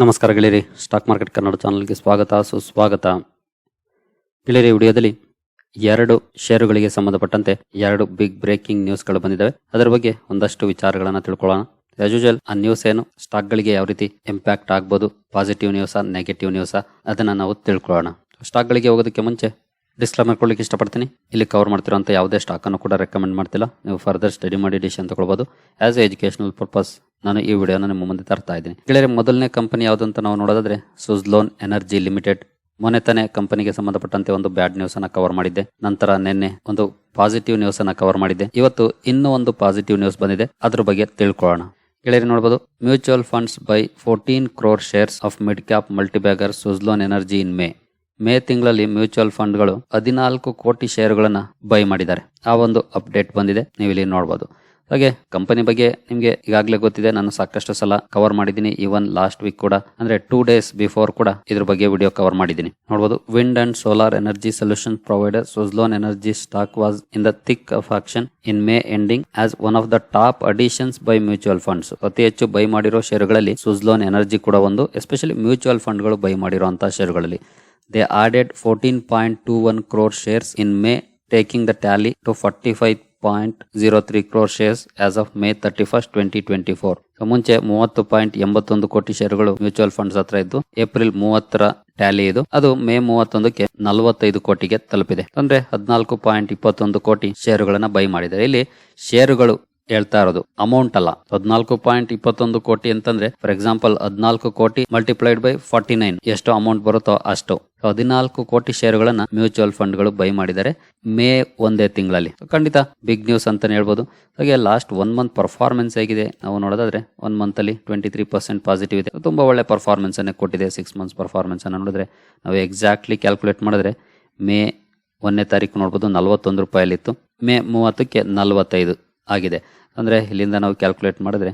ನಮಸ್ಕಾರ ಗೆಳೆಯರಿ stock market Kannada ಚಾನಲ್ಗೆ ಸ್ವಾಗತ, ಸುಸ್ವಾಗತ. ಗೆಳೆಯರಿ, ವಿಡಿಯೋದಲ್ಲಿ ಎರಡು ಷೇರುಗಳಿಗೆ ಸಂಬಂಧಪಟ್ಟಂತೆ ಎರಡು ಬಿಗ್ ಬ್ರೇಕಿಂಗ್ ನ್ಯೂಸ್ಗಳು ಬಂದಿದ್ದಾವೆ. ಅದರ ಬಗ್ಗೆ ಒಂದಷ್ಟು ವಿಚಾರಗಳನ್ನು ತಿಳ್ಕೊಳ್ಳೋಣ. ಆಸ್ ಯೂಶಲ್ ಆ ನ್ಯೂಸ್ ಏನು ಸ್ಟಾಕ್ಗಳಿಗೆ ಯಾವ ರೀತಿ ಇಂಪ್ಯಾಕ್ಟ್ ಆಗ್ಬೋದು ಪಾಸಿಟಿವ್ ನ್ಯೂಸಾ ನೆಗೆಟಿವ್ ನ್ಯೂಸಾ ಅದನ್ನು ನಾವು ತಿಳ್ಕೊಳ್ಳೋಣ. ಸ್ಟಾಕ್ಗಳಿಗೆ ಹೋಗೋದಕ್ಕೆ ಮುಂಚೆ ಡಿಸ್ಕ್ಲೈಮರ್ ಕೊಡ್ಲಿಕ್ಕೆ ಇಷ್ಟಪಡ್ತೀನಿ. ಇಲ್ಲಿ ಕವರ್ ಮಾಡ್ತಿರೋಂಥ ಯಾವುದೇ ಸ್ಟಾಕನ್ನು ಕೂಡ ರೆಕಮೆಂಡ್ ಮಾಡ್ತಿಲ್ಲ. ನೀವು ಫರ್ದರ್ ಸ್ಟಡಿ ಮಾಡಿ ಡಿಸಿಷನ್ ತಗೊಳ್ಬೋದು. ಆ್ಯಸ್ ಎ ಎಜುಕೇಷನಲ್ ಪರ್ಪಸ್ ನಾನು ಈ ವಿಡಿಯೋನ ನಿಮ್ಮ ಮುಂದೆ ತರ್ತಾ ಇದ್ದೀನಿ. ಗೆಳೆಯರೆ, ಮೊದಲನೇ ಕಂಪನಿ ಯಾವುದು ಅಂತ ನಾವು ನೋಡೋದಾದ್ರೆ ಸುಜ್ಲೋನ್ ಎನರ್ಜಿ ಲಿಮಿಟೆಡ್. ಮೊನ್ನೆ ತಾನೇ ಕಂಪನಿಗೆ ಸಂಬಂಧಪಟ್ಟಂತೆ ಒಂದು ಬ್ಯಾಡ್ ನ್ಯೂಸ್ ಅನ್ನ ಕವರ್ ಮಾಡಿದ್ದೆ. ನಂತರ ನಿನ್ನೆ ಒಂದು ಪಾಸಿಟಿವ್ ನ್ಯೂಸ್ ಅನ್ನ ಕವರ್ ಮಾಡಿದ್ದೆ. ಇವತ್ತು ಇನ್ನೂ ಒಂದು ಪಾಸಿಟಿವ್ ನ್ಯೂಸ್ ಬಂದಿದೆ. ಅದ್ರ ಬಗ್ಗೆ ತಿಳ್ಕೊಳ್ಳೋಣ. ಗೆಳೆಯರಿ ನೋಡಬಹುದು mutual funds buy fourteen crore shares of mid cap multibagger Suzlon energy in May. May ತಿಂಗಳಲ್ಲಿ ಮ್ಯೂಚುವಲ್ ಫಂಡ್ಗಳು ಹದಿನಾಲ್ಕು ಕೋಟಿ ಷೇರುಗಳನ್ನು ಬೈ ಮಾಡಿದ್ದಾರೆ. ಆ ಒಂದು ಅಪ್ಡೇಟ್ ಬಂದಿದೆ. ನೀವು ಇಲ್ಲಿ ನೋಡಬಹುದು ಹಾಗೆ ಕಂಪನಿ ಬಗ್ಗೆ ನಿಮಗೆ ಈಗಾಗಲೇ ಗೊತ್ತಿದೆ ನಾನು ಸಾಕಷ್ಟು ಸಲ ಕವರ್ ಮಾಡಿದ್ದೀನಿ ಈವನ್ ಲಾಸ್ಟ್ ವೀಕ್ ಕೂಡ ಅಂದ್ರೆ ಟೂ ಡೇಸ್ ಬಿಫೋರ್ ಕೂಡ ಇದ್ರ ಬಗ್ಗೆ ವಿಡಿಯೋ ಕವರ್ ಮಾಡಿದ್ದೀನಿ. ನೋಡಬಹುದು wind and solar energy solution provider Suzlon energy stock was in the thick of action in May ending as one of the top additions by mutual funds ಅತಿ ಹೆಚ್ಚು by ಮಾಡಿರೋ ಷೇರುಗಳಲ್ಲಿ Suzlon energy ಕೂಡ ಒಂದು especially mutual ಫಂಡ್ಗಳು buy ಮಾಡಿರುವಂತಹ ಷೇರುಗಳಲ್ಲಿ they added 14.21 crore shares in May, taking the tally to 45.03 crore shares as of May 31st, 2024. ಫೋರ್ ಮುಂಚೆ ಮೂವತ್ತು ಪಾಯಿಂಟ್ ಎಂಬತ್ತೊಂದು ಕೋಟಿ ಶೇರುಗಳು ಮ್ಯೂಚುವಲ್ ಫಂಡ್ಸ್ ಹತ್ರ ಇದ್ದು ಏಪ್ರಿಲ್ ಮೂವತ್ತರ ಟ್ಯಾಲಿ ಇದು. ಅದು ಮೇ ಮೂವತ್ತೊಂದಕ್ಕೆ ನಲವತ್ತೈದು ಕೋಟಿಗೆ ತಲುಪಿದೆ. ಅಂದ್ರೆ ಹದಿನಾಲ್ಕು ಪಾಯಿಂಟ್ ಇಪ್ಪತ್ತೊಂದು ಕೋಟಿ ಶೇರುಗಳನ್ನ ಬೈ ಮಾಡಿದ್ದಾರೆ. ಇಲ್ಲಿ ಷೇರುಗಳು ಹೇಳ್ತಾ ಇರೋದು. ಅಮೌಂಟ್ ಅಲ್ಲ. ಹದಿನಾಲ್ಕು ಪಾಯಿಂಟ್ ಇಪ್ಪತ್ತೊಂದು ಕೋಟಿ ಅಂತಂದ್ರೆ ಫಾರ್ ಎಕ್ಸಾಂಪಲ್ ಹದಿನಾಲ್ಕು ಕೋಟಿ ಮಲ್ಟಿಪ್ಲೈಡ್ ಬೈ ಫಾರ್ಟಿ ನೈನ್ ಎಷ್ಟು ಅಮೌಂಟ್ ಬರುತ್ತೋ ಅಷ್ಟು. ಹದಿನಾಲ್ಕು ಕೋಟಿ ಶೇರುಗಳನ್ನ ಮ್ಯೂಚುವಲ್ ಫಂಡ್ಗಳು ಬೈ ಮಾಡಿದ್ದಾರೆ ಮೇ ಒಂದೇ ತಿಂಗಳಲ್ಲಿ. ಖಂಡಿತ ಬಿಗ್ ನ್ಯೂಸ್ ಅಂತಾನೆ ಹೇಳ್ಬೋದು. ಹಾಗೆ ಲಾಸ್ಟ್ ಒನ್ ಮಂತ್ ಪರ್ಫಾರ್ಮೆನ್ಸ್ ಹೇಗಿದೆ? ನಾವು ನೋಡೋದಾದ್ರೆ ಒನ್ ಮಂತ್ ಅಲ್ಲಿ ಟ್ವೆಂಟಿ ತ್ರೀ ಪರ್ಸೆಂಟ್ ಪಾಸಿಟಿವ್ ಇದೆ. ತುಂಬಾ ಒಳ್ಳೆ ಪರ್ಫಾರ್ಮೆನ್ಸ್ ಅನ್ನೇ ಕೊಟ್ಟಿದೆ. ಸಿಕ್ಸ್ ಮಂತ್ಸ್ ಪರ್ಫಾರ್ಮೆನ್ಸ್ ಅನ್ನ ನೋಡಿದ್ರೆ, ನಾವು ಎಕ್ಸಾಕ್ಟ್ಲಿ ಕ್ಯಾಲ್ಕುಲೇಟ್ ಮಾಡಿದ್ರೆ, ಮೇ ಒಂದನೇ ತಾರೀಕು ನೋಡ್ಬೋದು, ನಲವತ್ತೊಂದು ರೂಪಾಯಲ್ಲಿತ್ತು. ಮೇ ಮೂವತ್ತಕ್ಕೆ ನಲವತ್ತೈದು. ಆಗಿದೆ. ಅಂದರೆ ಇಲ್ಲಿಂದ ನಾವು ಕ್ಯಾಲ್ಕುಲೇಟ್ ಮಾಡಿದ್ರೆ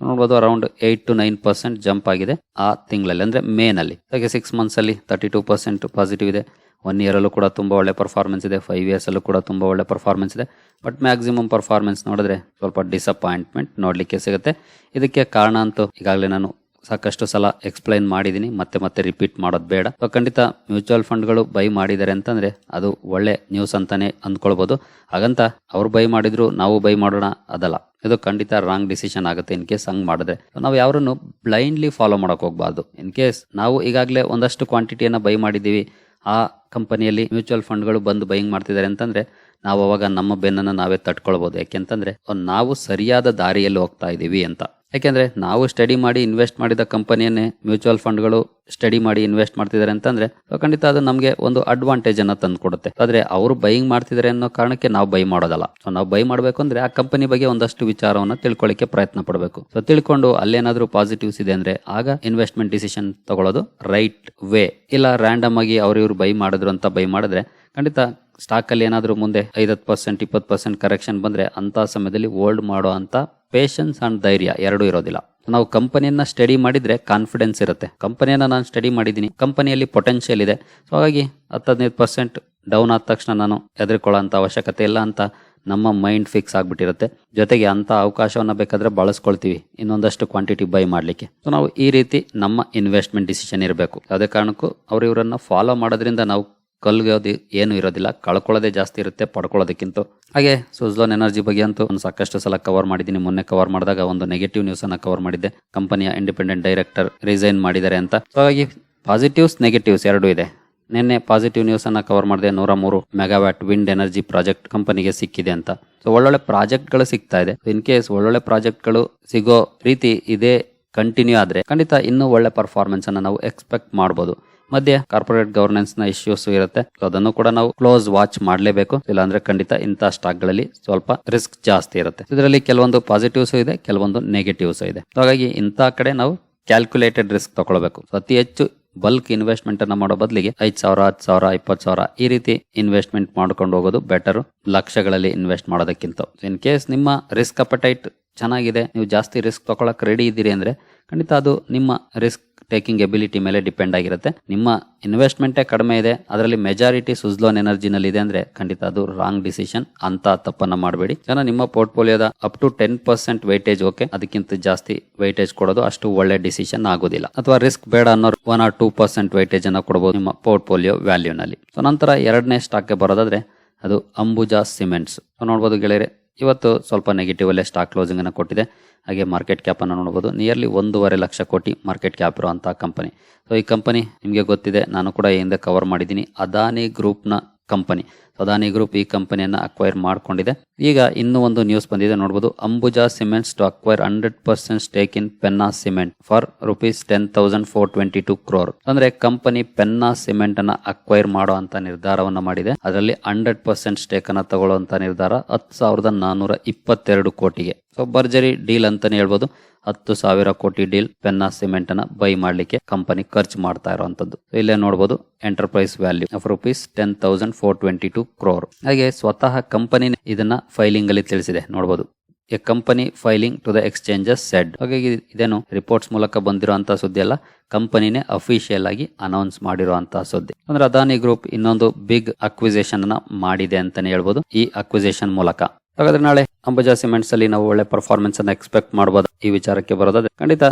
ನೋಡ್ಬೋದು around eight to nine percent jump ಆಗಿದೆ ಆ ತಿಂಗಳಲ್ಲಿ, ಅಂದರೆ ಮೇನಲ್ಲಿ. ಹಾಗೆ ಸಿಕ್ಸ್ ಮಂತ್ಸಲ್ಲಿ ತರ್ಟಿ ಟು ಪರ್ಸೆಂಟ್ ಪಾಸಿಟಿವ್ ಇದೆ. ಒನ್ ಇಯರಲ್ಲೂ ಕೂಡ ತುಂಬ ಒಳ್ಳೆ ಪರ್ಫಾರ್ಮೆನ್ಸ್ ಇದೆ. ಫೈವ್ ಇಯರ್ಸಲ್ಲೂ ಕೂಡ ತುಂಬ ಒಳ್ಳೆ ಪರ್ಫಾರ್ಮೆನ್ಸ್ ಇದೆ. ಬಟ್ ಮ್ಯಾಕ್ಸಿಮಮ್ ಪರ್ಫಾರ್ಮೆನ್ಸ್ ನೋಡಿದ್ರೆ ಸ್ವಲ್ಪ ಡಿಸಪಾಯಿಂಟ್ಮೆಂಟ್ ನೋಡಲಿಕ್ಕೆ ಸಿಗುತ್ತೆ. ಇದಕ್ಕೆ ಕಾರಣ ಅಂತೂ ಈಗಾಗಲೇ ನಾನು ಸಾಕಷ್ಟು ಸಲ ಎಕ್ಸ್ಪ್ಲೈನ್ ಮಾಡಿದ್ದೀನಿ ಮತ್ತೆ ಮತ್ತೆ ರಿಪೀಟ್ ಮಾಡೋದು ಬೇಡ. ಖಂಡಿತ ಮ್ಯೂಚುವಲ್ ಫಂಡ್ಗಳು ಬೈ ಮಾಡಿದ್ದಾರೆ ಅಂತಂದ್ರೆ ಅದು ಒಳ್ಳೆ ನ್ಯೂಸ್ ಅಂತಾನೆ ಅಂದ್ಕೊಳ್ಬಹುದು ಹಾಗಂತ ಅವ್ರು ಬೈ ಮಾಡಿದ್ರು, ನಾವು ಬೈ ಮಾಡೋಣ, ಅದಲ್ಲ. ಇದು ಖಂಡಿತ ರಾಂಗ್ ಡಿಸಿಷನ್ ಆಗುತ್ತೆ ಇನ್ ಕೇಸ್ ಹಂಗ್ ಮಾಡಿದ್ರೆ. ನಾವು ಯಾರನ್ನು ಬ್ಲೈಂಡ್ಲಿ ಫಾಲೋ ಮಾಡಕ್ ಹೋಗ್ಬಾರ್ದು. ಇನ್ ಕೇಸ್ ನಾವು ಈಗಾಗಲೇ ಒಂದಷ್ಟು ಕ್ವಾಂಟಿಟಿಯನ್ನ ಬೈ ಮಾಡಿದ್ದೀವಿ ಆ ಕಂಪನಿಯಲ್ಲಿ ಮ್ಯೂಚುವಲ್ ಫಂಡ್ಗಳು ಬಂದು ಬೈಯಿಂಗ್ ಮಾಡ್ತಿದ್ದಾರೆ ಅಂತಂದ್ರೆ ನಾವು ಅವಾಗ ನಮ್ಮ ಬೆನ್ನನ್ನು ನಾವೇ ತಟ್ಕೊಳ್ಬಹುದು ಯಾಕೆಂತಂದ್ರೆ, ನಾವು ಸರಿಯಾದ ದಾರಿಯಲ್ಲಿ ಹೋಗ್ತಾ ಇದ್ದೀವಿ ಅಂತ. ಯಾಕೆಂದ್ರೆ ನಾವು ಸ್ಟಡಿ ಮಾಡಿ ಇನ್ವೆಸ್ಟ್ ಮಾಡಿದ ಕಂಪನಿಯನ್ನೇ ಮ್ಯೂಚುವಲ್ ಫಂಡ್ಗಳು ಸ್ಟಡಿ ಮಾಡಿ ಇನ್ವೆಸ್ಟ್ ಮಾಡ್ತಿದ್ದಾರೆ ಅಂತಂದ್ರೆ ಖಂಡಿತ ಅದು ನಮಗೆ ಒಂದು ಅಡ್ವಾಂಟೇಜ್ ಅನ್ನ ತಂದು ಕೊಡುತ್ತೆ. ಆದ್ರೆ ಅವರು ಬೈಯಿಂಗ್ ಮಾಡ್ತಿದ್ದಾರೆ ಅನ್ನೋ ಕಾರಣಕ್ಕೆ ನಾವು ಬೈ ಮಾಡೋದಲ್ಲ. ಸೊ ನಾವು ಬೈ ಮಾಡಬೇಕು ಅಂದ್ರೆ ಆ ಕಂಪನಿ ಬಗ್ಗೆ ಒಂದಷ್ಟು ವಿಚಾರವನ್ನ ತಿಳ್ಕೊಳ್ಳಿಕ್ಕೆ ಪ್ರಯತ್ನ ಪಡಬೇಕು. ಸೊ ತಿಳ್ಕೊಂಡು ಅಲ್ಲೇನಾದ್ರೂ ಪಾಸಿಟಿವ್ಸ್ ಇದೆ ಅಂದ್ರೆ ಆಗ ಇನ್ವೆಸ್ಟ್ಮೆಂಟ್ ಡಿಸಿಷನ್ ತಗೊಳ್ಳೋದು ರೈಟ್ ವೇ ಇಲ್ಲ ರ್ಯಾಂಡಮ್ ಆಗಿ ಅವರಿವ್ರು ಬೈ ಮಾಡಿದ್ರು ಅಂತ ಬೈ ಮಾಡಿದ್ರೆ ಖಂಡಿತ ಸ್ಟಾಕ್ ಅಲ್ಲಿ ಏನಾದ್ರೂ ಮುಂದೆ ಐದತ್ತು ಪರ್ಸೆಂಟ್ ಇಪ್ಪತ್ತು ಪರ್ಸೆಂಟ್ ಕರೆಕ್ಷನ್ ಬಂದ್ರೆ ಅಂತ ಸಮಯದಲ್ಲಿ ಹೋಲ್ಡ್ ಮಾಡೋ ಅಂತ ಪೇಷನ್ಸ್ ಅಂಡ್ ಧೈರ್ಯ ಎರಡೂ ಇರೋದಿಲ್ಲ. ನಾವು ಕಂಪನಿಯನ್ನ ಸ್ಟಡಿ ಮಾಡಿದ್ರೆ ಕಾನ್ಫಿಡೆನ್ಸ್ ಇರುತ್ತೆ. ಕಂಪನಿಯನ್ನ ನಾನು ಸ್ಟಡಿ ಮಾಡಿದ್ದೀನಿ. ಕಂಪನಿಯಲ್ಲಿ ಪೊಟೆನ್ಷಿಯಲ್ ಇದೆ. ಸೊ ಹಾಗಾಗಿ ಹತ್ತು ಹದಿನೈದು ಪರ್ಸೆಂಟ್ ಡೌನ್ ಆದ ತಕ್ಷಣ ನಾನು ಹೆದರ್ಕೊಳ್ಳೋ ಅಂತ ಅವಶ್ಯಕತೆ ಇಲ್ಲ ಅಂತ ನಮ್ಮ ಮೈಂಡ್ ಫಿಕ್ಸ್ ಆಗಿಬಿಟ್ಟಿರುತ್ತೆ. ಜೊತೆಗೆ ಅಂತ ಅವಕಾಶವನ್ನು ಬೇಕಾದ್ರೆ ಬಳಸ್ಕೊಳ್ತೀವಿ. ಇನ್ನೊಂದಷ್ಟು ಕ್ವಾಂಟಿಟಿ ಬೈ ಮಾಡ್ಲಿಕ್ಕೆ. ಸೊ ನಾವು ಈ ರೀತಿ ನಮ್ಮ ಇನ್ವೆಸ್ಟ್ಮೆಂಟ್ ಡಿಸಿಷನ್ ಇರಬೇಕು. ಯಾವುದೇ ಕಾರಣಕ್ಕೂ ಅವ್ರು ಇವರನ್ನ ಫಾಲೋ ಮಾಡೋದ್ರಿಂದ ನಾವು ಕಲ್ಗೋದು ಏನು ಇರೋದಿಲ್ಲ. ಕಳ್ಕೊಳ್ಳೋದೇ ಜಾಸ್ತಿ ಇರುತ್ತೆ, ಪಡ್ಕೊಳ್ಳೋದಕ್ಕಿಂತ. ಹಾಗೆ ಸುಜ್ಲೋನ್ ಎನರ್ಜಿ ಬಗ್ಗೆ ಅಂತೂ ಒಂದು ಸಾಕಷ್ಟು ಸಲ ಕವರ್ ಮಾಡಿದ್ದೀನಿ. ಮೊನ್ನೆ ಕವರ್ ಮಾಡಿದಾಗ ಒಂದು ನೆಗೆಟಿವ್ ನ್ಯೂಸ್ ಅನ್ನ ಕವರ್ ಮಾಡಿದ್ದೆ. ಕಂಪನಿಯ ಇಂಡಿಪೆಂಡೆಂಟ್ ಡೈರೆಕ್ಟರ್ ರಿಸೈನ್ ಮಾಡಿದ್ದಾರೆ ಅಂತ. ಸೊ ಹಾಗಾಗಿ ಪಾಸಿಟಿವ್ಸ್ ನೆಗೆಟಿವ್ಸ್ ಎರಡೂ ಇದೆ. ನಿನ್ನೆ ಪಾಸಿಟಿವ್ ನ್ಯೂಸ್ ಅನ್ನ ಕವರ್ ಮಾಡಿದೆ ನೂರ ಮೂರು ಮೆಗಾವ್ಯಾಟ್ ವಿಂಡ್ ಎನರ್ಜಿ ಪ್ರಾಜೆಕ್ಟ್ ಕಂಪನಿಗೆ ಸಿಕ್ಕಿದೆ ಅಂತ. ಸೊ ಒಳ್ಳೊಳ್ಳೆ ಪ್ರಾಜೆಕ್ಟ್ಗಳು ಸಿಗ್ತಾ ಇದೆ. ಇನ್ ಕೇಸ್ ಒಳ್ಳೊಳ್ಳೆ ಪ್ರಾಜೆಕ್ಟ್ಗಳು ಸಿಗೋ ರೀತಿ ಇದೇ ಕಂಟಿನ್ಯೂ ಆದರೆ ಖಂಡಿತ ಇನ್ನೂ ಒಳ್ಳೆ ಪರ್ಫಾರ್ಮೆನ್ಸ್ ಅನ್ನು ನಾವು ಎಕ್ಸ್ಪೆಕ್ಟ್ ಮಾಡಬಹುದು ಮಧ್ಯೆ ಕಾರ್ಪೊರೇಟ್ ಗವರ್ನೆನ್ಸ್ನ ಇಶ್ಯೂಸ್ ಇರುತ್ತೆ. ಅದನ್ನು ಕೂಡ ನಾವು ಕ್ಲೋಸ್ ವಾಚ್ ಮಾಡಲೇಬೇಕು. ಇಲ್ಲಾಂದ್ರೆ ಖಂಡಿತ ಇಂತಹ ಸ್ಟಾಕ್ಗಳಲ್ಲಿ ಸ್ವಲ್ಪ ರಿಸ್ಕ್ ಜಾಸ್ತಿ ಇರುತ್ತೆ. ಇದರಲ್ಲಿ ಕೆಲವೊಂದು ಪಾಸಿಟಿವ್ಸ್ ಇದೆ, ಕೆಲವೊಂದು ನೆಗೆಟಿವ್ಸ್ ಇದೆ. ಹಾಗಾಗಿ ಇಂಥ ಕಡೆ ನಾವು ಕ್ಯಾಲ್ಕುಲೇಟೆಡ್ ರಿಸ್ಕ್ ತಗೊಳ್ಬೇಕು. ಅತಿ ಹೆಚ್ಚು ಬಲ್ಕ್ ಇನ್ವೆಸ್ಟ್ಮೆಂಟ್ ಅನ್ನ ಮಾಡೋ ಬದಲಿಗೆ ಐದ್ ಸಾವಿರ, ಹತ್ತು ಸಾವಿರ, ಇಪ್ಪತ್ತು ಸಾವಿರ ಈ ರೀತಿ ಇನ್ವೆಸ್ಟ್ಮೆಂಟ್ ಮಾಡ್ಕೊಂಡು ಹೋಗೋದು ಬೆಟರ್ ಲಕ್ಷಗಳಲ್ಲಿ ಇನ್ವೆಸ್ಟ್ ಮಾಡೋದಕ್ಕಿಂತ. ಇನ್ ಕೇಸ್ ನಿಮ್ಮ ರಿಸ್ಕ್ ಅಪಟೈಟ್ ಚೆನ್ನಾಗಿದೆ, ನೀವು ಜಾಸ್ತಿ ರಿಸ್ಕ್ ತಗೊಳಕ್ ರೆಡಿ ಇದ್ದೀರಿ ಅಂದ್ರೆ ಖಂಡಿತ ಅದು ನಿಮ್ಮ ರಿಸ್ಕ್ ಟೇಕಿಂಗ್ ಎಬಿಲಿಟಿ ಮೇಲೆ ಡಿಪೆಂಡ್ ಆಗಿರುತ್ತೆ. ನಿಮ್ಮ ಇನ್ವೆಸ್ಟ್ಮೆಂಟೇ ಕಡಿಮೆ ಇದೆ, ಅದರಲ್ಲಿ ಮೆಜಾರಿಟಿ ಸುಜ್ಲೋನ್ ಎನರ್ಜಿನಲ್ಲಿ ಇದೆ ಅಂದ್ರೆ ಖಂಡಿತ ಅದು ರಾಂಗ್ ಡಿಸಿಷನ್ ಅಂತ ತಪ್ಪನ್ನ ಮಾಡಬೇಡಿ. ಜನ ನಿಮ್ಮ ಪೋರ್ಟ್ಫೋಲಿಯೋದ up to ten percent weightage okay ಅದಕ್ಕಿಂತ ಜಾಸ್ತಿ ವೈಟೇಜ್ ಕೊಡೋದು ಅಷ್ಟು ಒಳ್ಳೆ ಡಿಸಿಷನ್ ಆಗೋದಿಲ್ಲ. ಅಥವಾ ರಿಸ್ಕ್ ಬೇಡ ಅನ್ನೋ one or two percent weightage ಅನ್ನ ಕೊಡಬಹುದು ನಿಮ್ಮ ಪೋರ್ಟ್ಫೋಲಿಯೋ ವ್ಯಾಲ್ಯೂನಲ್ಲಿ ಸೊ ನಂತರ ಎರಡನೇ ಸ್ಟಾಕ್ಗೆ ಬರೋದಾದ್ರೆ ಅದು ಅಂಬುಜಾ ಸಿಮೆಂಟ್ಸ್ ನೋಡ್ಬೋದು ಗೆಳೆಯರೆ ಇವತ್ತು ಸ್ವಲ್ಪ ನೆಗೆಟಿವ್ ಅಲ್ಲೇ ಸ್ಟಾಕ್ ಕ್ಲೋಸಿಂಗ್ ಅನ್ನು ಕೊಟ್ಟಿದೆ. ಹಾಗೆ ಮಾರ್ಕೆಟ್ ಕ್ಯಾಪ್ ಅನ್ನು ನೋಡಬಹುದು ನಿಯರ್ಲಿ ಒಂದೂವರೆ ಲಕ್ಷ ಕೋಟಿ ಮಾರ್ಕೆಟ್ ಕ್ಯಾಪ್ ಇರುವಂತಹ ಕಂಪನಿ ಸೊ ಈ ಕಂಪನಿ ನಿಮಗೆ ಗೊತ್ತಿದೆ, ನಾನು ಕೂಡ ಹಿಂದೆ ಕವರ್ ಮಾಡಿದ್ದೀನಿ. ಅದಾನಿ ಗ್ರೂಪ್ನ ಕಂಪನಿ ಅದಾನಿ ಗ್ರೂಪ್ ಈ ಕಂಪನಿಯನ್ನು ಅಕ್ವೈರ್ ಮಾಡ್ಕೊಂಡಿದೆ. ಈಗ ಇನ್ನೂ ಒಂದು ನ್ಯೂಸ್ ಬಂದಿದೆ ನೋಡಬಹುದು Ambuja cements to acquire hundred percent stake in Penna cement for rupees ten thousand four twenty two crore ಅಂದ್ರೆ ಕಂಪನಿ ಪೆನ್ನಾ ಸಿಮೆಂಟ್ ಅನ್ನ ಅಕ್ವೈರ್ ಮಾಡೋ ಅಂತ ನಿರ್ಧಾರವನ್ನ ಮಾಡಿದೆ. ಅದರಲ್ಲಿ ಹಂಡ್ರೆಡ್ ಪರ್ಸೆಂಟ್ ಸ್ಟೇಕ್ ಅನ್ನ ತಗೊಳ್ಳುವಂತ ನಿರ್ಧಾರ ಹತ್ತು ಸಾವಿರದ ನಾನೂರ ಇಪ್ಪತ್ತೆರಡು ಕೋಟಿಗೆ. ಸೊ ಭರ್ಜರಿ ಡೀಲ್ ಅಂತಾನೆ ಹೇಳ್ಬೋದು. ಹತ್ತು ಸಾವಿರ ಕೋಟಿ ಡೀಲ್ ಪೆನ್ನಾ ಸಿಮೆಂಟ್ ಅನ್ನ ಬೈ ಮಾಡ್ಲಿಕ್ಕೆ ಕಂಪನಿ ಖರ್ಚು ಮಾಡ್ತಾ ಇರುವಂತದ್ದು ಇಲ್ಲೇ ನೋಡಬಹುದು enterprise value of rupees ten thousand four twenty two crore ಹಾಗೆ ಸ್ವತಃ ಕಂಪನಿ ಇದನ್ನ ಫೈಲಿಂಗ್ ಅಲ್ಲಿ ತಿಳಿಸಿದೆ. ನೋಡಬಹುದು a company filing to the exchanges said ಹಾಗಾಗಿ ಇದೇನು ರಿಪೋರ್ಟ್ಸ್ ಮೂಲಕ ಬಂದಿರುವಂತಹ ಸುದ್ದಿ ಅಲ್ಲ ಕಂಪನಿನೇ ಅಫಿಷಿಯಲ್ ಆಗಿ ಅನೌನ್ಸ್ ಮಾಡಿರುವಂತಹ ಸುದ್ದಿ. ಅಂದ್ರೆ ಅದಾನಿ ಗ್ರೂಪ್ ಇನ್ನೊಂದು ಬಿಗ್ ಅಕ್ವಿಸೇಷನ್ ಅನ್ನ ಮಾಡಿದೆ ಅಂತಾನೆ ಹೇಳ್ಬೋದು ಈ ಅಕ್ವಿಸೇಷನ್ ಮೂಲಕ. ಹಾಗಾದ್ರೆ ನಾಳೆ ಅಂಬಜಾ ಸಿಮೆಂಟ್ಸ್ ಅಲ್ಲಿ ನಾವು ಒಳ್ಳೆ ಪರ್ಫಾರ್ಮೆನ್ಸ್ ಅನ್ನ ಎಕ್ಸ್ಪೆಕ್ಟ್ ಮಾಡಬಹುದು ಈ ವಿಚಾರಕ್ಕೆ ಬರೋದಾದ್ರೆ ಖಂಡಿತ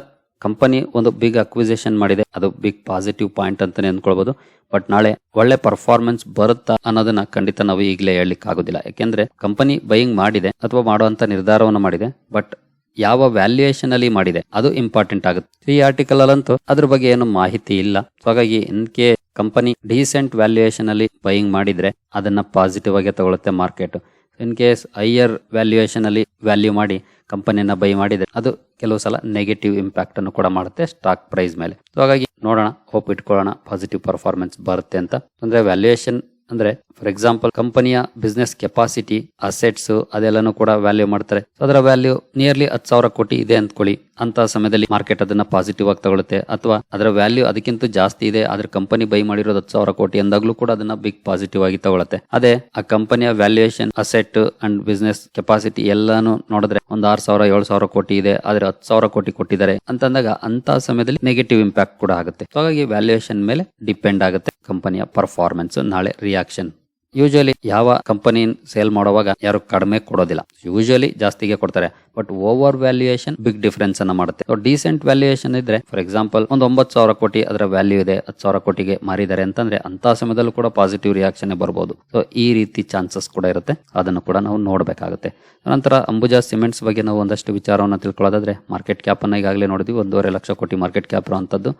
ಕಂಪನಿ ಒಂದು ಬಿಗ್ ಅಕ್ವಿಸೇಷನ್ ಮಾಡಿದೆ. ಅದು ಬಿಗ್ ಪಾಸಿಟಿವ್ ಪಾಯಿಂಟ್ ಅಂತಾನೆ ಅಂದ್ಕೊಳ್ಬಹುದು ಬಟ್ ನಾಳೆ ಒಳ್ಳೆ ಪರ್ಫಾರ್ಮೆನ್ಸ್ ಬರುತ್ತಾ ಅನ್ನೋದನ್ನ ಖಂಡಿತ ನಾವು ಈಗಲೇ ಹೇಳಲಿಕ್ಕೆ ಆಗೋದಿಲ್ಲ. ಯಾಕೆಂದ್ರೆ ಕಂಪನಿ ಬೈಯಿಂಗ್ ಮಾಡಿದೆ ಅಥವಾ ಮಾಡುವಂತ ನಿರ್ಧಾರವನ್ನು ಮಾಡಿದೆ. ಬಟ್ ಯಾವ ವ್ಯಾಲ್ಯೂಯೇಷನ್ ಅಲ್ಲಿ ಮಾಡಿದೆ, ಅದು ಇಂಪಾರ್ಟೆಂಟ್ ಆಗುತ್ತೆ. ಈ ಆರ್ಟಿಕಲ್ ಅಲ್ಲಂತೂ ಅದ್ರ ಬಗ್ಗೆ ಏನು ಮಾಹಿತಿ ಇಲ್ಲ. ಹಾಗಾಗಿ in case company decent valuation ಅಲ್ಲಿ ಬೈಯಿಂಗ್ ಮಾಡಿದ್ರೆ ಅದನ್ನ ಪಾಸಿಟಿವ್ ಆಗಿ ತಗೊಳುತ್ತೆ market in case higher valuation ಅಲ್ಲಿ ವ್ಯಾಲ್ಯೂ ಮಾಡಿ ಕಂಪನಿಯನ್ನು ಬೈ ಮಾಡಿದ್ರೆ ಅದು ಕೆಲವು ಸಲ ನೆಗೆಟಿವ್ ಇಂಪ್ಯಾಕ್ಟ್ ಅನ್ನು ಕೂಡ ಮಾಡುತ್ತೆ ಸ್ಟಾಕ್ ಪ್ರೈಸ್ ಮೇಲೆ. ಸೊ ಹಾಗಾಗಿ ನೋಡೋಣ ಹೋಪ್ ಇಟ್ಕೊಳ್ಳೋಣ ಪಾಸಿಟಿವ್ ಪರ್ಫಾರ್ಮೆನ್ಸ್ ಬರುತ್ತೆ ಅಂತ. ಅಂದ್ರೆ ವ್ಯಾಲ್ಯೂಯೇಷನ್ ಅಂದ್ರೆ ಫಾರ್ ಎಕ್ಸಾಂಪಲ್ ಕಂಪನಿಯ ಬಿಸ್ನೆಸ್ ಕೆಪಾಸಿಟಿ ಅಸೆಟ್ಸ್ ಅದೆಲ್ಲನೂ ಕೂಡ ವ್ಯಾಲ್ಯೂ ಮಾಡ್ತಾರೆ. ಅದರ ವ್ಯಾಲ್ಯೂ ನಿಯರ್ಲಿ ಹತ್ತು ಸಾವಿರ ಕೋಟಿ ಇದೆ ಅಂದ್ಕೊಳ್ಳಿ. ಅಂತ ಸಮಯದಲ್ಲಿ ಮಾರ್ಕೆಟ್ ಅದನ್ನ ಪಾಸಿಟಿವ್ ಆಗಿ ತಗೊಳುತ್ತೆ. ಅಥವಾ ಅದರ ವ್ಯಾಲ್ಯೂ ಅದಕ್ಕಿಂತ ಜಾಸ್ತಿ ಇದೆ, ಆದ್ರೆ ಕಂಪನಿ ಬೈ ಮಾಡಿರೋದು ಹತ್ತು ಸಾವಿರ ಕೋಟಿ ಅಂದಾಗ್ಲೂ ಕೂಡ ಅದನ್ನ ಬಿಗ್ ಪಾಸಿಟಿವ್ ಆಗಿ ತಗೊಳುತ್ತೆ. ಅದೇ, ಆ ಕಂಪನಿಯ valuation asset and business capacity ಎಲ್ಲಾನು ನೋಡಿದ್ರೆ ಒಂದ್ ಆರ್ ಸಾವಿರ, ಏಳು ಸಾವಿರ ಕೋಟಿ ಇದೆ, ಆದ್ರೆ ಹತ್ತು ಸಾವಿರ ಕೋಟಿ ಕೊಟ್ಟಿದ್ದಾರೆ ಅಂತಂದಾಗ ಅಂತ ಸಮಯದಲ್ಲಿ ನೆಗೆಟಿವ್ ಇಂಪ್ಯಾಕ್ಟ್ ಕೂಡ ಆಗುತ್ತೆ. ಹಾಗಾಗಿ ವ್ಯಾಲ್ಯೂಯೇಷನ್ ಮೇಲೆ ಡಿಪೆಂಡ್ ಆಗುತ್ತೆ ಕಂಪನಿಯ ಪರ್ಫಾರ್ಮೆನ್ಸ್ ನಾಳೆ ರಿಯಾಕ್ಷನ್ ಯೂಶುವಲಿ ಯಾವ ಕಂಪನಿ ಸೇಲ್ ಮಾಡುವಾಗ ಯಾರು ಕಡಿಮೆ ಕೊಡೋದಿಲ್ಲ. ಯೂಶಲಿ ಜಾಸ್ತಿಗೆ ಕೊಡ್ತಾರೆ. But over valuation big difference ಅನ್ನ ಮಾಡುತ್ತೆ. ಡೀಸೆಂಟ್ ವ್ಯಾಲ್ಯೂಯೇಷನ್ ಇದ್ರೆ ಫಾರ್ ಎಕ್ಸಾಂಪಲ್ ಒಂದು ಒಂಬತ್ತು ಸಾವಿರ ಕೋಟಿ ಅದರ ವ್ಯಾಲ್ಯೂ ಇದೆ, ಹತ್ತು ಸಾವಿರ ಕೋಟಿಗೆ ಮಾರಿದ್ದಾರೆ ಅಂತಂದ್ರೆ ಅಂತ ಸಮಯದಲ್ಲೂ ಕೂಡ ಪಾಸಿಟಿವ್ ರಿಯಾಕ್ಷನ್ ಬರಬಹುದು ಸೊ ಈ ರೀತಿ ಚಾನ್ಸಸ್ ಕೂಡ ಇರುತ್ತೆ. ಅದನ್ನು ಕೂಡ ನಾವು ನೋಡಬೇಕಾಗುತ್ತೆ. ನಂತರ ಅಂಬುಜಾ ಸಿಮೆಂಟ್ಸ್ ಬಗ್ಗೆ ನಾವು ಒಂದಷ್ಟು ವಿಚಾರವನ್ನು ತಿಳ್ಕೊಳ್ಳೋದಾದ್ರೆ ಮಾರ್ಕೆಟ್ ಕ್ಯಾಪ್ ಅನ್ನ ಈಗಾಗಲೇ ನೋಡಿದ್ವಿ. ಒಂದೂವರೆ ಲಕ್ಷ ಕೋಟಿ ಮಾರ್ಕೆಟ್ ಕ್ಯಾಪ್ ಇರುವಂತದ್ದು.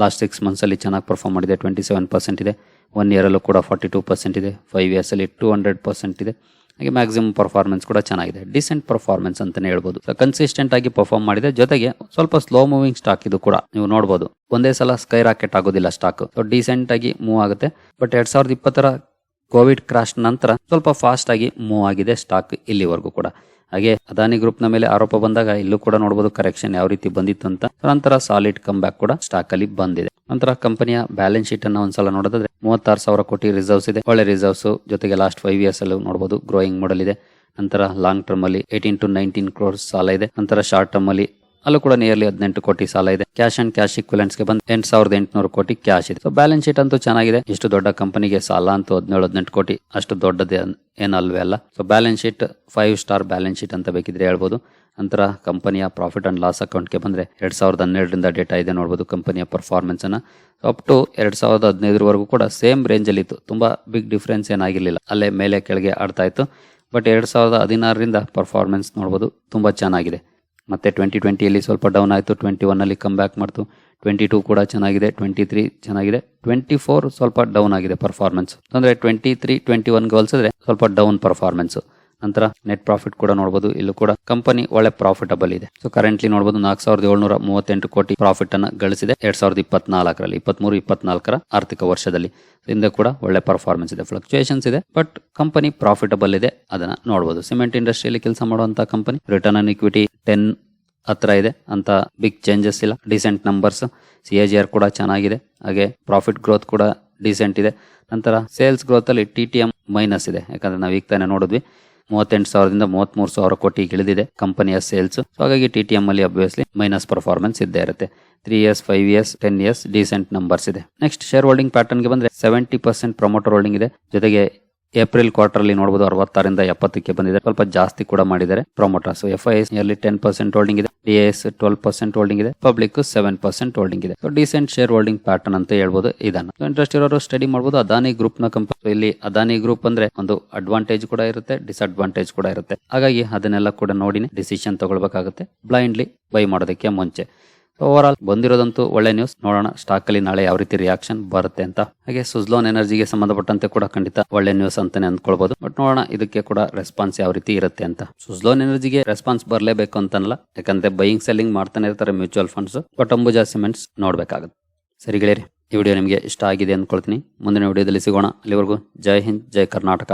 ಲಾಸ್ಟ್ ಸಿಕ್ಸ್ ಮಂತ್ಸ್ ಅಲ್ಲಿ ಚೆನ್ನಾಗಿ ಪರ್ಫಾರ್ಮ್ ಮಾಡಿದೆ ಟ್ವೆಂಟಿ ಸೆವೆನ್ ಪರ್ಸೆಂಟ್ ಇದೆ. ಒನ್ ಇಯರಲ್ಲೂ ಕೂಡ ಫಾರ್ಟಿ ಟೂ ಪರ್ಸೆಂಟ್ ಇದೆ ಫೈವ್ ಇಯರ್ಸಲ್ಲಿ ಟೂ ಹಂಡ್ರೆಡ್ ಪರ್ಸೆಂಟ್ ಇದೆ. ಹಾಗೆ ಮ್ಯಾಕ್ಸಿಮಮ್ ಪರ್ಫಾರ್ಮೆನ್ಸ್ ಕೂಡ ಚೆನ್ನಾಗಿದೆ. ಡಿಸೆಂಟ್ ಪರ್ಫಾರ್ಮೆನ್ಸ್ ಅಂತಲೇ ಹೇಳ್ಬೋದು. ಕನ್ಸಿಸ್ಟೆಂಟ್ ಆಗಿ ಪರ್ಫಾರ್ಮ್ ಮಾಡಿದೆ ಜೊತೆಗೆ ಸ್ವಲ್ಪ ಸ್ಲೋ ಮೂವಿಂಗ್ ಸ್ಟಾಕ್ ಇದು ಕೂಡ ನೀವು ನೋಡಬಹುದು ಒಂದೇ ಸಲ ಸ್ಕೈ ರಾಕೆಟ್ ಆಗೋದಿಲ್ಲ ಸ್ಟಾಕ್ ಸೊ ಡಿಸೆಂಟ್ ಆಗಿ ಮೂವ್ ಆಗುತ್ತೆ. ಬಟ್ ಎರಡ್ ಸಾವಿರದ ಇಪ್ಪತ್ತರ ಕೋವಿಡ್ ಕ್ರಾಶ್ ನಂತರ ಸ್ವಲ್ಪ ಫಾಸ್ಟ್ ಆಗಿ ಮೂವ್ ಆಗಿದೆ ಸ್ಟಾಕ್ ಇಲ್ಲಿವರೆಗೂ ಕೂಡ. ಹಾಗೆ ಅದಾನಿ ಗ್ರೂಪ್ನ ಮೇಲೆ ಆರೋಪ ಬಂದಾಗ ಇಲ್ಲೂ ಕೂಡ ನೋಡಬಹುದು ಕರೆಕ್ಷನ್ ಯಾವ ರೀತಿ ಬಂದಿತ್ತು ಅಂತ. ನಂತರ ಸಾಲಿಡ್ ಕಮ್ ಬ್ಯಾಕ್ ಕೂಡ ಸ್ಟಾಕ್ ಅಲ್ಲಿ ಬಂದಿದೆ. ನಂತರ ಕಂಪನಿಯ ಬ್ಯಾಲೆನ್ಸ್ ಶೀಟ್ ಅನ್ನ ಒಂದ್ಸಲ ನೋಡೋದಾದ್ರೆ ಮೂವತ್ತಾರು ಸಾವಿರ ಕೋಟಿ ರಿಸರ್ವ್ಸ್ ಇದೆ. ಒಳ್ಳೆ ರಿಸರ್ವ್ಸ್ ಜೊತೆಗೆ ಲಾಸ್ಟ್ ಫೈವ್ ಇಯರ್ಸ್ ಅಲ್ಲಿ ನೋಡಬಹುದು ಗ್ರೋಯಿಂಗ್ ಮಾಡಲ್ ಇದೆ. ನಂತರ ಲಾಂಗ್ ಟರ್ಮ್ ಅಲ್ಲಿ ಏಟೀನ್ ಟು ನೈನ್ಟೀನ್ ಕ್ರೋರ್ಸ್ ಸಾಲ ಇದೆ. ನಂತರ ಶಾರ್ಟ್ ಟರ್ಮ್ ಅಲ್ಲಿ ಅಲ್ಲೂ ಕೂಡ ನಿಯರ್ಲಿ ಹದಿನೆಂಟು ಕೋಟಿ ಸಾಲ ಇದೆ. ಕ್ಯಾಶ್ ಅಂಡ್ ಕ್ಯಾಶ್ ಇಕ್ವಿಲೆಂಟ್ಸ್ಗೆ ಬಂದು ಎಂಟು ಸಾವಿರದ ಎಂಟುನೂರು ಕೋಟಿ ಕ್ಯಾಶ್ ಇದೆ. ಸೊ ಬ್ಯಾಲೆನ್ಸ್ ಶೀಟ್ ಅಂತೂ ಚೆನ್ನಾಗಿದೆ. ಇಷ್ಟು ದೊಡ್ಡ ಕಂಪನಿಗೆ ಸಾಲ ಅಂತೂ ಹದಿನೇಳು, ಹದಿನೆಂಟು ಕೋಟಿ, ಅಷ್ಟು ದೊಡ್ಡದೇ ಏನಲ್ವೇ ಅಲ್ಲ. So balance sheet five star balance sheet ಅಂತ ಬೇಕಿದ್ರೆ ಹೇಳ್ಬೋದು. ನಂತರ ಕಂಪನಿಯ ಪ್ರಾಫಿಟ್ ಅಂಡ್ ಲಾಸ್ ಅಕೌಂಟ್ಗೆ ಬಂದ್ರೆ ಎರಡು ಸಾವಿರದ ಹನ್ನೆರಡರಿಂದ ಡೇಟಾ ಇದೆ ನೋಡಬಹುದು ಕಂಪನಿಯ ಪರ್ಫಾರ್ಮೆನ್ಸನ್ನು ಅಪ್ ಟು ಎರಡು ಸಾವಿರದ ಹದಿನೈದರವರೆಗೂ ಕೂಡ ಸೇಮ್ ರೇಂಜ್ ಅಲ್ಲಿ ಇತ್ತು. ತುಂಬಾ ಬಿಗ್ ಡಿಫ್ರೆನ್ಸ್ ಏನಾಗಿರ್ಲಿಲ್ಲ. ಅಲ್ಲೇ ಮೇಲೆ ಕೆಳಗೆ ಆಡ್ತಾ ಇತ್ತು. ಬಟ್ ಎರಡು ಸಾವಿರದ ಹದಿನಾರರಿಂದ ಪರ್ಫಾರ್ಮೆನ್ಸ್ ನೋಡಬಹುದು ತುಂಬಾ ಚೆನ್ನಾಗಿದೆ. ಮತ್ತೆ ಟ್ವೆಂಟಿ ಟ್ವೆಂಟಿಯಲ್ಲಿ ಸ್ವಲ್ಪ ಡೌನ್ ಆಯಿತು ಟ್ವೆಂಟಿ ಒನ್ನಲ್ಲಿ ಕಮ್ ಬ್ಯಾಕ್ ಮಾಡ್ತು. ಟ್ವೆಂಟಿ ಟೂ ಕೂಡ ಚೆನ್ನಾಗಿದೆ ಟ್ವೆಂಟಿ ತ್ರೀ ಚೆನ್ನಾಗಿದೆ. ಟ್ವೆಂಟಿ ಫೋರ್ ಸ್ವಲ್ಪ ಡೌನ್ ಆಗಿದೆ ಪರ್ಫಾರ್ಮೆನ್ಸ್ ಅಂದರೆ ಟ್ವೆಂಟಿ ತ್ರೀ ಟ್ವೆಂಟಿ ಒನ್ಗೆ ಹೋಲಿಸಿದ್ರೆ ಸ್ವಲ್ಪ ಡೌನ್ ಪರ್ಫಾರ್ಮೆನ್ಸ್ ನಂತರ ನೆಟ್ ಪ್ರಾಫಿಟ್ ಕೂಡ ನೋಡಬಹುದು ಇಲ್ಲೂ ಕೂಡ ಕಂಪನಿ ಒಳ್ಳೆ ಪ್ರಾಫಿಟಬಲ್ ಇದೆ. ಸೊ ಕರೆಂಟ್ಲಿ ನೋಡಬಹುದು ನಾಲ್ಕು ಸಾವಿರದ ಏಳ್ನೂರ ಮೂವತ್ತೆಂಟು ಕೋಟಿ ಪ್ರಾಫಿಟ್ ಅನ್ನು ಗಳಿಸಿದೆ, ಎರಡ್ ಸಾವಿರದ ಇಪ್ಪತ್ನಾಲ್ಕರಲ್ಲಿ, ಇಪ್ಪತ್ಮೂರು, ಇಪ್ಪತ್ನಾಲ್ಕರ ಆರ್ಥಿಕ ವರ್ಷದಲ್ಲಿ. ಹಿಂದೆ ಕೂಡ ಒಳ್ಳೆ ಪರ್ಫಾರ್ಮೆನ್ಸ್ ಇದೆ ಫ್ಲಕ್ಚುಯೇಷನ್ಸ್ ಇದೆ ಬಟ್ ಕಂಪನಿ ಪ್ರಾಫಿಟಬಲ್ ಇದೆ, ಅದನ್ನ ನೋಡಬಹುದು ಸಿಮೆಂಟ್ ಇಂಡಸ್ಟ್ರಿಯಲ್ಲಿ ಕೆಲಸ ಮಾಡುವಂತಹ company return on equity ten ಹತ್ರ ಇದೆ. ಅಂತ ಬಿಗ್ ಚೇಂಜಸ್ ಇಲ್ಲ. Decent numbers C A G R ಕೂಡ ಚೆನ್ನಾಗಿದೆ. ಹಾಗೆ ಪ್ರಾಫಿಟ್ ಗ್ರೋತ್ ಕೂಡ ಡಿಸೆಂಟ್ ಇದೆ. ನಂತರ ಸೇಲ್ಸ್ ಗ್ರೋತ್ ಅಲ್ಲಿ ಟಿ ಟಿ ಎಂ ಮೈನಸ್ ಇದೆ. ಯಾಕಂದ್ರೆ ನಾವು ಈಗ ತಾನೇ ನೋಡಿದ್ವಿ. ಮೂವತ್ತೆಂಟು ಸಾವಿರದಿಂದ ಮೂವತ್ಮೂರು ಸಾವಿರ ಕೋಟಿ ಇಳಿದಿದೆ ಕಂಪನಿಯ ಸೇಲ್ಸ್ ಹಾಗಾಗಿ ಟಿ ಟಿ ಎಂ ಅಲ್ಲಿ ಅಬ್ವಿಯಸ್ಲಿ ಮೈನಸ್ ಪರ್ಫಾರ್ಮೆನ್ಸ್ ಇದ್ದೇ ಇರುತ್ತೆ. Three years five years ten years decent numbers ಇದೆ. ನೆಕ್ಸ್ಟ್ ಶೇರ್ ಹೋಲ್ಡಿಂಗ್ ಪ್ಯಾಟರ್ನ್ಗೆ ಬಂದ್ರೆ ಸೆವೆಂಟಿ ಪರ್ಸೆಂಟ್ ಪ್ರಮೋಟರ್ ಹೋಲ್ಡಿಂಗ್ ಇದೆ. ಜೊತೆಗೆ ಏಪ್ರಿಲ್ ಕ್ವಾರ್ಟರ್ ಅಲ್ಲಿ ನೋಡಬಹುದು ಅರವತ್ತಾರಿಂದ ಎಪ್ಪತ್ತಕ್ಕೆ ಬಂದಿದೆ. ಸ್ವಲ್ಪ ಜಾಸ್ತಿ ಕೂಡ ಮಾಡಿದ್ದಾರೆ. Promoters F I S nearly ten percent holding ಇದೆ. D S twelve percent holding ಇದೆ. ಪಬ್ಲಿಕ್ ಸೆವೆನ್ ಪರ್ಸೆಂಟ್ ಹೋಲ್ಡಿಂಗ್ ಇದೆ. So decent share holding pattern ಅಂತ ಹೇಳ್ಬೋದು ಇದನ್ನ. ಇಂಟ್ರೆಸ್ಟ್ ಇರೋರು ಸ್ಟಡಿ ಮಾಡಬಹುದು ಅದಾನಿ ಗ್ರೂಪ್ನ ಕಂಪನಿ ಇಲ್ಲಿ ಅದಾನಿ ಗ್ರೂಪ್ ಅಂದ್ರೆ ಒಂದು ಅಡ್ವಾಂಟೇಜ್ ಕೂಡ ಇರುತ್ತೆ ಡಿಸ್ಅಡ್ವಾಂಟೇಜ್ ಕೂಡ ಇರುತ್ತೆ. ಹಾಗಾಗಿ ಅದನ್ನೆಲ್ಲ ಕೂಡ ನೋಡಿ ಡಿಸಿಷನ್ ತಗೊಳ್ಬೇಕಾಗುತ್ತೆ. ಬ್ಲೈಂಡ್ಲಿ ಬೈ ಮಾಡೋದಕ್ಕೆ ಮುಂಚೆ. ಓವರ್ ಆಲ್ ಬಂದಿರೋದಂತೂ ಒಳ್ಳೆ ನ್ಯೂಸ್ ನೋಡೋಣ ಸ್ಟಾಕ್ ಅಲ್ಲಿ ನಾಳೆ ಯಾವ ರೀತಿ ರಿಯಾಕ್ಷನ್ ಬರುತ್ತೆ ಅಂತ. ಹಾಗೆ ಸುಜ್ಲೋನ್ ಎನರ್ಜಿಗೆ ಸಂಬಂಧಪಟ್ಟಂತೆ ಕೂಡ ಖಂಡಿತ ಒಳ್ಳೆ ನ್ಯೂಸ್ ಅಂತಾನೆ ಅಂದ್ಕೊಳ್ಬಹುದು ಬಟ್ ನೋಡೋಣ, ಇದಕ್ಕೆ ಕೂಡ ರೆಸ್ಪಾನ್ಸ್ ಯಾವ ರೀತಿ ಇರುತ್ತೆ ಅಂತ. ಸುಜ್ಲೋನ್ ಎನರ್ಜಿಗೆ ರೆಸ್ಪಾನ್ಸ್ ಬರಲೇಬೇಕು ಅಂತನಲ್ಲ. ಯಾಕಂದ್ರೆ ಬೈಯಿಂಗ್ ಸೆಲ್ಲಿಂಗ್ ಮಾಡ್ತಾನೆ ಇರ್ತಾರೆ mutual funds but Ambuja cements ನೋಡ್ಬೇಕಾಗುತ್ತೆ. ಸರಿ ಗೆಳೆಯರಿ, ಈ ವಿಡಿಯೋ ನಿಮಗೆ ಇಷ್ಟ ಆಗಿದೆ ಅಂದ್ಕೊಳ್ತೀನಿ. ಮುಂದಿನ ವಿಡಿಯೋದಲ್ಲಿ ಸಿಗೋಣ. ಅಲ್ಲಿವರೆಗೂ ಜೈ ಹಿಂದ್, ಜೈ ಕರ್ನಾಟಕ.